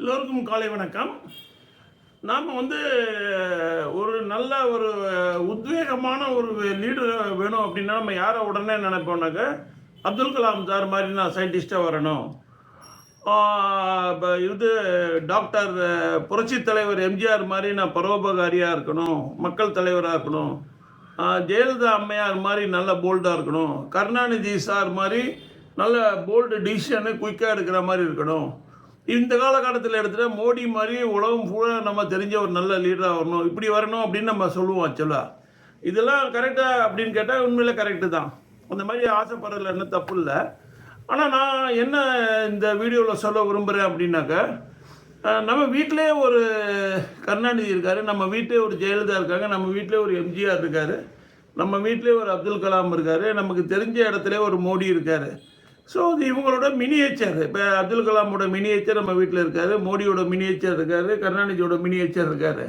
எல்லோருக்கும் காலை வணக்கம். நாம் வந்து ஒரு நல்ல ஒரு உத்வேகமான ஒரு லீடர் வேணும் அப்படின்னா நம்ம யாரை உடனே நினைப்போம்னாக்க அப்துல் கலாம் சார் மாதிரி நான் சயின்டிஸ்டாக வரணும். இப்போ இது டாக்டர் புரட்சி தலைவர் எம்ஜிஆர் மாதிரி நான் பரோபகாரியாக இருக்கணும் மக்கள் தலைவராக இருக்கணும். ஜெயலலிதா அம்மையார் மாதிரி நல்ல போல்டாக இருக்கணும். கருணாநிதி சார் மாதிரி நல்ல போல்டு டிசிஷனு குயிக்காக எடுக்கிற மாதிரி இருக்கணும். இந்த காலகட்டத்தில் எடுத்துகிட்ட மோடி மாதிரி உலகம் பூரா நம்ம தெரிஞ்ச ஒரு நல்ல லீடராக வரணும் இப்படி வரணும் அப்படின்னு நம்ம சொல்லுவோம் ஆக்சுவலாக இதெல்லாம் கரெக்டாக அப்படின்னு கேட்டால் உண்மையில் கரெக்டு தான். அந்த மாதிரி ஆசைப்படுறதுல என்ன தப்பு இல்லை. ஆனால் நான் என்ன இந்த வீடியோவில் சொல்ல விரும்புகிறேன் அப்படின்னாக்கா நம்ம வீட்டிலே ஒரு கருணாநிதி இருக்கார் நம்ம வீட்டிலே ஒரு ஜெயலலிதா இருக்காங்க நம்ம வீட்டிலே ஒரு எம்ஜிஆர் இருக்கார் நம்ம வீட்டிலே ஒரு அப்துல் கலாம் இருக்கார் நமக்கு தெரிஞ்ச இடத்துல ஒரு மோடி இருக்கார். ஸோ அது இவங்களோட மினியேச்சர் இப்போ அப்துல் கலாமோட மினியேச்சர் நம்ம வீட்டில் இருக்காரு மோடியோட மினியேச்சர் இருக்காரு கருணாநிதியோட மினியேச்சர் இருக்காரு.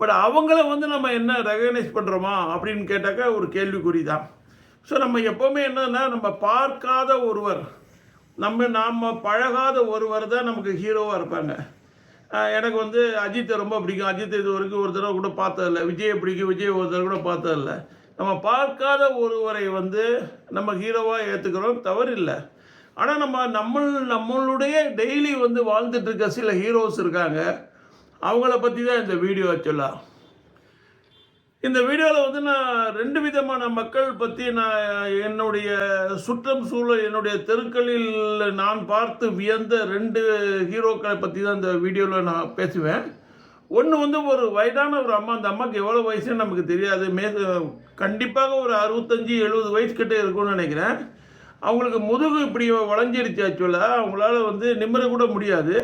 பட் அவங்கள வந்து நம்ம என்ன ரெகனைஸ் பண்ணுறோமா அப்படின்னு கேட்டாக்கா ஒரு கேள்விக்குறி தான் ஸோ நம்ம எப்போவுமே என்னன்னா நம்ம பார்க்காத ஒருவர் நம்ம நாம் பழகாத ஒருவர் தான் நமக்கு ஹீரோவாக இருப்பாங்க. எனக்கு வந்து அஜித்தை ரொம்ப பிடிக்கும். அஜித் இது வரைக்கும் ஒரு தடவை கூட பார்த்ததில்ல. விஜயை பிடிக்கும். விஜய் ஒரு தடவை கூட பார்த்ததில்ல. நம்ம பார்க்காத ஒருவரை வந்து நம்ம ஹீரோவாக ஏற்றுக்கிறோம் தவறில்லை. ஆனால் நம்ம நம்ம நம்மளுடைய டெய்லி வந்து வாழ்ந்துட்டுருக்க சில ஹீரோஸ் இருக்காங்க. அவங்கள பற்றி தான் இந்த வீடியோ ஆக்சுவலாக இந்த வீடியோவில் வந்து நான் ரெண்டு விதமான மக்கள் பற்றி நான் என்னுடைய சுற்றம் சூழல் என்னுடைய தெருக்களில் நான் பார்த்து வியந்த ரெண்டு ஹீரோக்களை பற்றி தான் இந்த வீடியோவில் நான் பேசுவேன். ஒன்று வந்து ஒரு வயதான ஒரு அம்மா. அந்த அம்மாவுக்கு எவ்வளோ வயசுன்னு நமக்கு தெரியாது. மே கண்டிப்பாக ஒரு அறுபத்தஞ்சி எழுபது வயசு கிட்டே இருக்கும்னு நினைக்கிறேன். அவங்களுக்கு முதுகு இப்படி வளைஞ்சிருச்சு ஆக்சுவலாக அவங்களால வந்து நிம்மற கூட முடியாது.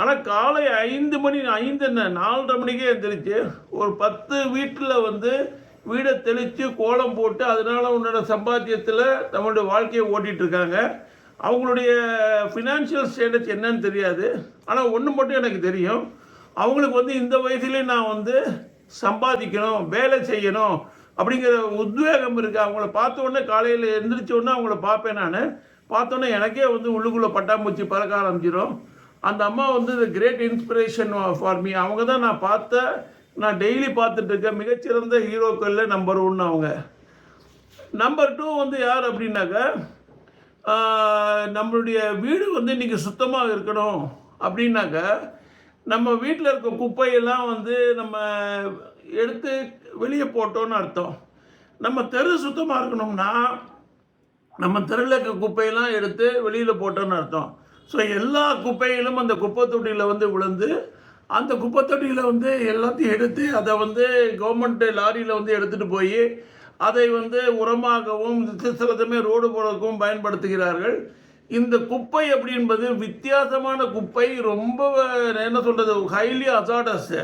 ஆனால் காலை ஐந்து மணி ஐந்து என்ன நாலரை மணிக்கே எழுந்திரிச்சு ஒரு பத்து வீட்டில் வந்து வீடை தெளித்து கோலம் போட்டு அதனால உன்னோட சம்பாத்தியத்தில் நம்மளுடைய வாழ்க்கையை ஓட்டிகிட்டு இருக்காங்க. அவங்களுடைய ஃபினான்ஷியல் ஸ்டேட்டஸ் என்னன்னு தெரியாது. ஆனால் ஒன்று மட்டும் எனக்கு தெரியும். அவங்களுக்கு வந்து இந்த வயசுலேயே நான் வந்து சம்பாதிக்கணும் வேலை செய்யணும். அப்படிங்கிற உத்வேகம் இருக்குது அவங்கள பார்த்த உடனே காலையில் எந்திரிச்ச உடனே அவங்கள பார்ப்பேன் நான். பார்த்தோன்னே எனக்கே வந்து உள்ளுக்குள்ளே பட்டாம்பூச்சி பறக்க ஆரம்பிச்சிடும் அந்த அம்மா வந்து கிரேட் இன்ஸ்பிரேஷன் ஃபார் மீ அவங்க தான் நான் பார்த்த நான் டெய்லி பார்த்துட்டு இருக்கேன். மிகச்சிறந்த ஹீரோக்களில் நம்பர் ஒன்று அவங்க. நம்பர் டூ வந்து யார் அப்படின்னாக்கா நம்மளுடைய வீடு வந்து இன்றைக்கி சுத்தமாக இருக்கணும் அப்படின்னாக்கா நம்ம வீட்டில் இருக்க குப்பையெல்லாம் வந்து நம்ம எடுத்து வெளியே போட்டோன்னு அர்த்தம். நம்ம தெரு சுத்தமாக இருக்கணும்னா நம்ம தெருவில் இருக்க குப்பையெல்லாம் எடுத்து வெளியில் போட்டோன்னு அர்த்தம். ஸோ எல்லா குப்பையிலும் அந்த குப்பை தொட்டியில் வந்து விழுந்து அந்த குப்பை தொட்டியில் வந்து எல்லாத்தையும் எடுத்து அதை வந்து கவர்மெண்ட் லாரியில் வந்து எடுத்துகிட்டு போய் அதை வந்து உரமாகவும் சிலதுமே ரோடு போடுறதுக்கும் பயன்படுத்துகிறார்கள். இந்த குப்பை அப்படி என்பது வித்தியாசமான குப்பை ரொம்ப என்ன சொல்கிறது ஹைலி அசாடஸ்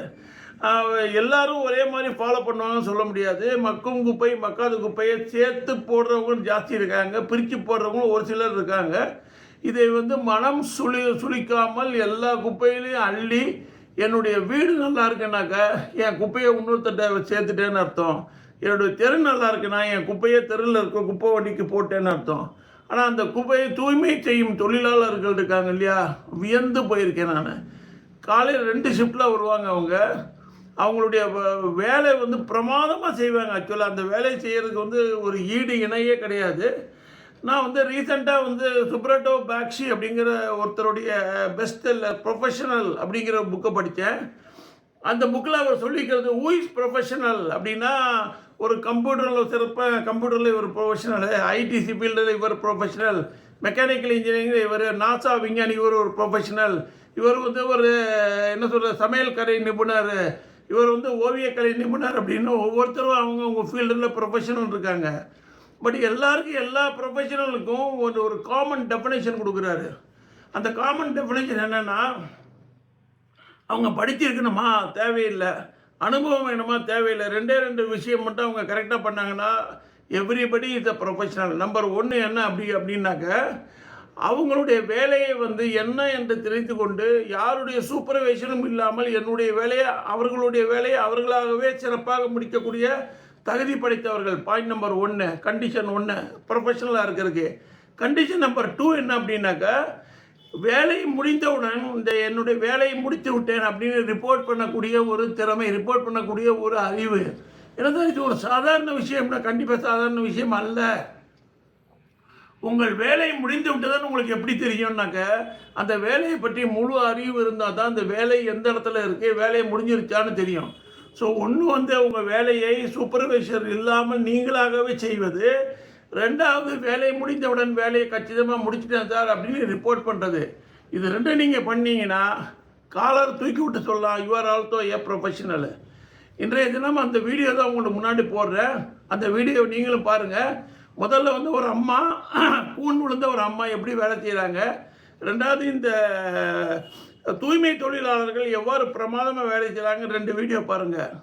எல்லாரும் ஒரே மாதிரி ஃபாலோ பண்ணுவாங்கன்னு சொல்ல முடியாது. மக்கும் குப்பை மக்காத குப்பையை சேர்த்து போடுறவங்களும் ஜாஸ்தி இருக்காங்க. பிரித்து போடுறவங்களும் ஒரு சிலர் இருக்காங்க. இதை வந்து மனம் சுழி சுளிக்காமல் எல்லா குப்பையிலையும் அள்ளி என்னுடைய வீடு நல்லா இருக்குனாக்கா என் குப்பையை இன்னொருத்தட்ட சேர்த்துட்டேன்னு அர்த்தம். என்னுடைய தெரு நல்லா இருக்குன்னா என் குப்பையை தெருவில் இருக்க குப்பை வண்டிக்கு போட்டேன்னு அர்த்தம். ஆனால் அந்த குப்பையை தூய்மை செய்யும் தொழிலாளர்கள் இருக்காங்க இல்லையா? வியந்து போயிருக்கேன் நான். காலையில் ரெண்டு ஷிஃப்டில் வருவாங்க அவங்க. அவங்களுடைய வேலை வந்து பிரமாதமாக செய்வாங்க ஆக்சுவலாக அந்த வேலையை செய்கிறதுக்கு வந்து ஒரு ஈடு இணையே கிடையாது. நான் வந்து ரீசெண்டாக வந்து சுப்ரட்டோ பாக்ஷி அப்படிங்கிற ஒருத்தருடைய பெஸ்ட் ப்ரொஃபஷனல் அப்படிங்கிற புக்கை படித்தேன். அந்த புக்கில் அவர் சொல்லிக்கிறது ஊயிஸ் ப்ரொஃபஷனல் அப்படின்னா ஒரு கம்ப்யூட்டரில் சிறப்பாக கம்ப்யூட்டரில் இவர் ப்ரொஃபஷனல் ஐடிசி ஃபீல்டில் இவர் ப்ரொஃபஷனல் மெக்கானிக்கல் இன்ஜினியரிங் இவர் நாசா விஞ்ஞானி இவர் ஒரு ப்ரொஃபஷனல் இவர் வந்து ஒரு என்ன சொல்கிறது சமையல் கரை நிபுணர். இவர் வந்து ஓவியக்கலை நிபுணர் அப்படின்னு ஒவ்வொருத்தரும் அவங்க அவங்க ஃபீல்டில் ப்ரொஃபஷனல் இருக்காங்க. பட் எல்லாருக்கும் எல்லா ப்ரொஃபஷனலுக்கும் ஒரு ஒரு காமன் டெஃபினேஷன் கொடுக்குறாரு. அந்த காமன் டெஃபினேஷன் என்னென்னா அவங்க படிச்சிருக்கணுமா? தேவையில்லை. அனுபவம் வேணுமா? தேவையில்லை. ரெண்டே ரெண்டு விஷயம் மட்டும் அவங்க கரெக்டாக பண்ணாங்கன்னா everybody is a professional number ஒன்று என்ன அப்படி அப்படின்னாக்க அவங்களுடைய வேலையை வந்து என்ன என்று தெரிந்து கொண்டு யாருடைய சூப்பர்வைஷனும் இல்லாமல் என்னுடைய வேலையை அவர்களுடைய வேலையை அவர்களாகவே சிறப்பாக முடிக்கக்கூடிய தகுதி படைத்தவர்கள். பாயிண்ட் நம்பர் ஒன்று கண்டிஷன் ஒன்று ப்ரொஃபஷனலாக இருக்கிறதுக்கு. கண்டிஷன் நம்பர் டூ என்ன அப்படின்னாக்கா வேலை முடிந்தவுடன் இந்த என்னுடைய வேலையை முடித்து விட்டேன் அப்படின்னு ரிப்போர்ட் பண்ணக்கூடிய ஒரு திறமை ரிப்போர்ட் பண்ணக்கூடிய ஒரு அறிவு. என்னதான் இது ஒரு சாதாரண விஷயம்னா கண்டிப்பாக சாதாரண விஷயம் அல்ல. உங்கள் வேலை முடிந்து விட்டதுன்னு உங்களுக்கு எப்படி தெரியும்னாக்க அந்த வேலையை பற்றி முழு அறிவு இருந்தால் தான் அந்த வேலை எந்த இடத்துல இருக்குது வேலையை முடிஞ்சிருச்சான்னு தெரியும். ஸோ ஒன்று வந்து உங்கள் வேலையை சூப்பர்வைசர் இல்லாமல் நீங்களாகவே செய்வது ரெண்டாவது வேலை முடிந்தவுடன் வேலையை கச்சிதமாக முடிச்சிட்டேன் சார் அப்படின்னு ரிப்போர்ட் பண்ணுறது இது ரெண்டும் நீங்கள் பண்ணீங்கன்னா காலர் தூக்கி விட்டு சொல்லலாம் யூஆர் ஆல்சோ ஏ ப்ரொஃபஷனல் இன்றைய தினம் அந்த வீடியோ தான் உங்களுக்கு முன்னாடி போடுறேன். அந்த வீடியோ நீங்களும் பாருங்கள் முதல்ல வந்து ஒரு அம்மா கூன் விழுந்த ஒரு அம்மா எப்படி வேலை செய்கிறாங்க ரெண்டாவது இந்த தூய்மை தொழிலாளர்கள் எவ்வாறு பிரமாதமாக வேலை செய்கிறாங்க ரெண்டு வீடியோ பாருங்கள்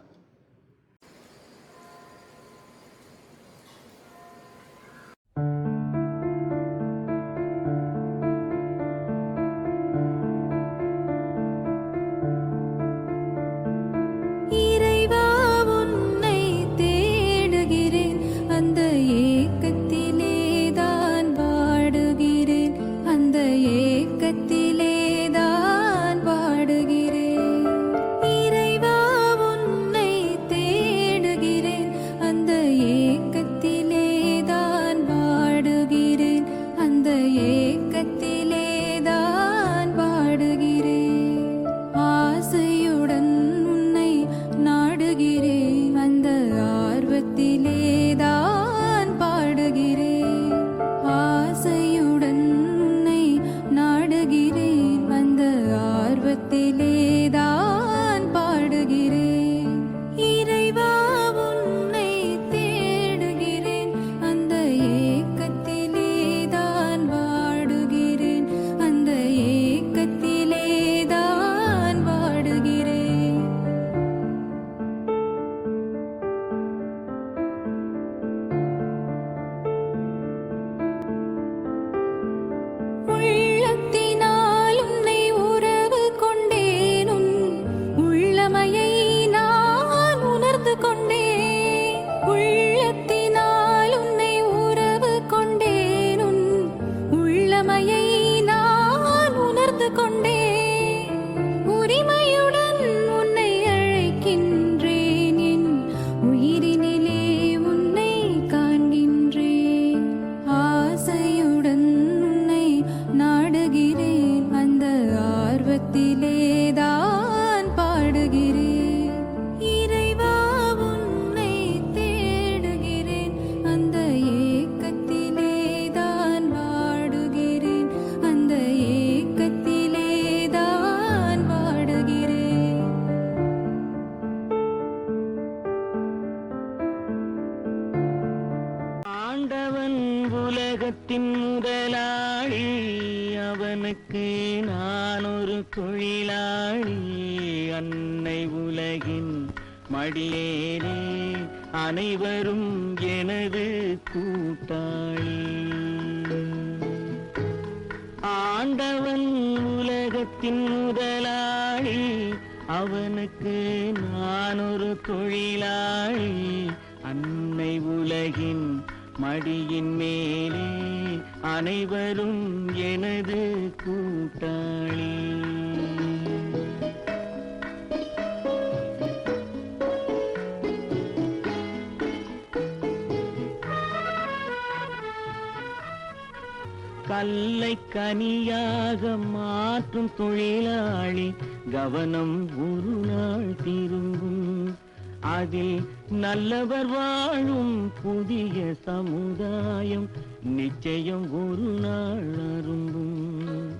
அவனுக்கு நான் ஒரு தொழிலாளி அன்னை உலகின் மடியேனே அனைவரும் எனது கூட்டாளி. ஆண்டவன் உலகத்தின் முதலாளி அவனுக்கு நான் ஒரு தொழிலாளி அன்னை உலகின் மடியின் மேலே அனைவரும் எனது கூட்டாளி. கல்லை கனியாக மாற்றும் தொழிலாளி கவனம் உரு அதில் நல்லவர் வாழும் புதிய சமுதாயம். நிச்சயம் ஒரு நாள் அரும்பும்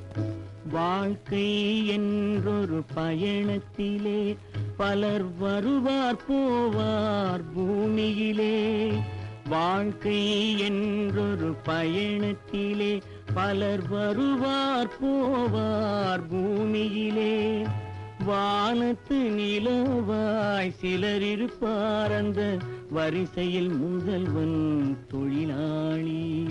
வாழ்க்கை என்றொரு பயணத்திலே பலர் வருவார் போவார் பூமியிலே. வாழ்க்கை என்றொரு பயணத்திலே பலர் வருவார் போவார் பூமியிலே. வானத்து நிலவாய் சிலர் இருப்பார் அந்த வரிசையில் முதல்வன் தொழிலாளி.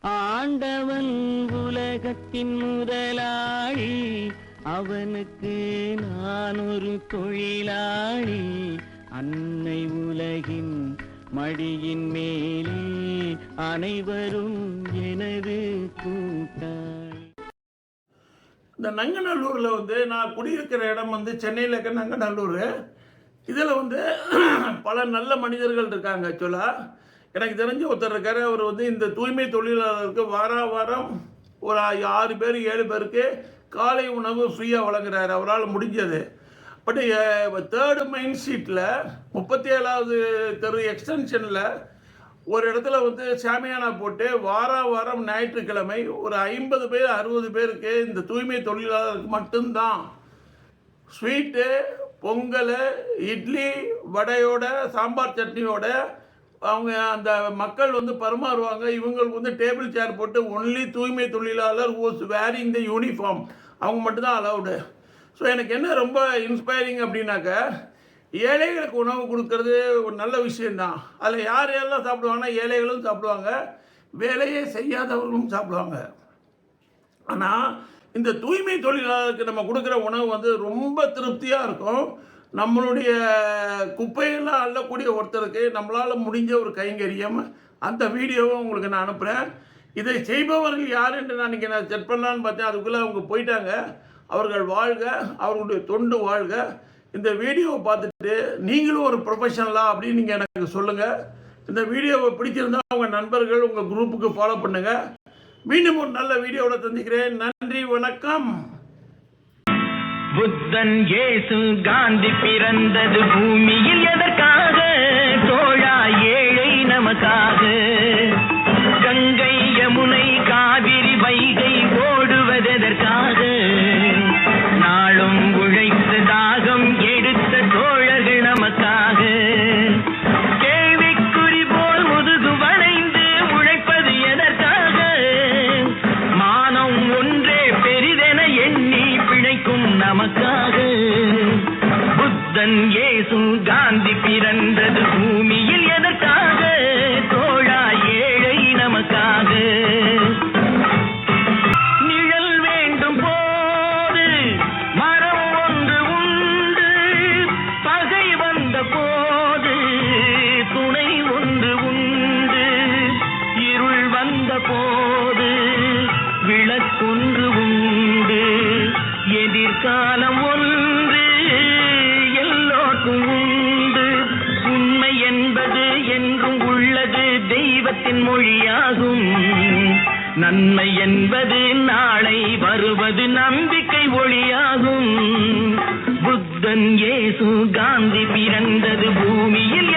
ஆண்டவன் உலகத்தின் முதலாளி அவனுக்கு நான் ஒரு தொழிலாளி. அன்னை உலகின் மடியின் மேலே அனைவரும் எனது கூட்டாளி. இந்த நங்கநல்லூரில் வந்து நான் குடியிருக்கிற இடம் வந்து சென்னையில் இருக்க நங்கநல்லூர். இதில் வந்து பல நல்ல மனிதர்கள் இருக்காங்க ஆக்சுவலாக எனக்கு தெரிஞ்ச ஒருத்தர் இருக்கார் அவர் வந்து இந்த தூய்மை தொழிலாளருக்கு வார வாரம் ஒரு ஆறு பேர் ஏழு பேருக்கு காலை உணவு ஃப்ரீயாக வழங்குறாரு. அவரால் முடிஞ்சது. பட் தேர்டு மெயின் சீட்டில் முப்பத்தி ஏழாவது தெரு எக்ஸ்டென்ஷனில் ஒரு இடத்துல வந்து சாமியானா போட்டு வார வாரம் ஞாயிற்றுக்கிழமை ஒரு ஐம்பது பேர் அறுபது பேருக்கு இந்த தூய்மை தொழிலாளருக்கு மட்டும்தான். ஸ்வீட்டு பொங்கல் இட்லி வடையோட சாம்பார் சட்னியோட அவங்க அந்த மக்கள் வந்து பரிமாறுவாங்க. இவங்களுக்கு வந்து டேபிள் சேர் போட்டு ஒன்லி தூய்மை தொழிலாளர் ஓஸ் வேரிங் த யூனிஃபார்ம் அவங்க மட்டும்தான் அலவுடு ஸோ எனக்கு என்ன ரொம்ப இன்ஸ்பைரிங் அப்படின்னாக்க ஏழைகளுக்கு உணவு கொடுக்கறது ஒரு நல்ல விஷயந்தான் அதில் யார் யாரெல்லாம் சாப்பிடுவாங்கன்னா ஏழைகளும் சாப்பிடுவாங்க வேலையே செய்யாதவர்களும் சாப்பிடுவாங்க. ஆனால் இந்த தூய்மை தொழிலாளருக்கு நம்ம கொடுக்குற உணவு வந்து ரொம்ப திருப்தியாக இருக்கும். நம்மளுடைய குப்பையெல்லாம் அள்ளக்கூடிய ஒருத்தருக்கு நம்மளால் முடிஞ்ச ஒரு கைங்கரியம் அந்த வீடியோவை உங்களுக்கு நான் அனுப்புகிறேன் இதை செய்பவர்கள் யார் என்று நான் இங்கே நான் செட் பண்ணலான்னு பார்த்தேன். அதுக்குள்ளே அவங்க போயிட்டாங்க. அவர்கள் வாழ்க அவர்களுடைய தொண்டு வாழ்க. இந்த வீடியோவை பார்த்துட்டு நீங்களும் ஒரு ப்ரொஃபஷனலா அப்படின்னு நீங்கள் எனக்கு சொல்லுங்கள் இந்த வீடியோவை பிடிச்சிருந்தா உங்கள் நண்பர்கள் உங்கள் குரூப்புக்கு ஃபாலோ பண்ணுங்கள் மீண்டும் ஒரு நல்ல வீடியோவோட சந்திக்கிறேன். நன்றி வணக்கம். புத்தன் ஏசு காந்தி பிறந்தது பூமியில் எதற்காக? தோழா ஏழை நமக்காக. புத்தன் இயேசு காந்தி பிறந்தது. நன்மை என்பது நாளை வருவது நம்பிக்கை ஒளியாகும். புத்தன் ஏசு காந்தி பிறந்தது பூமியில்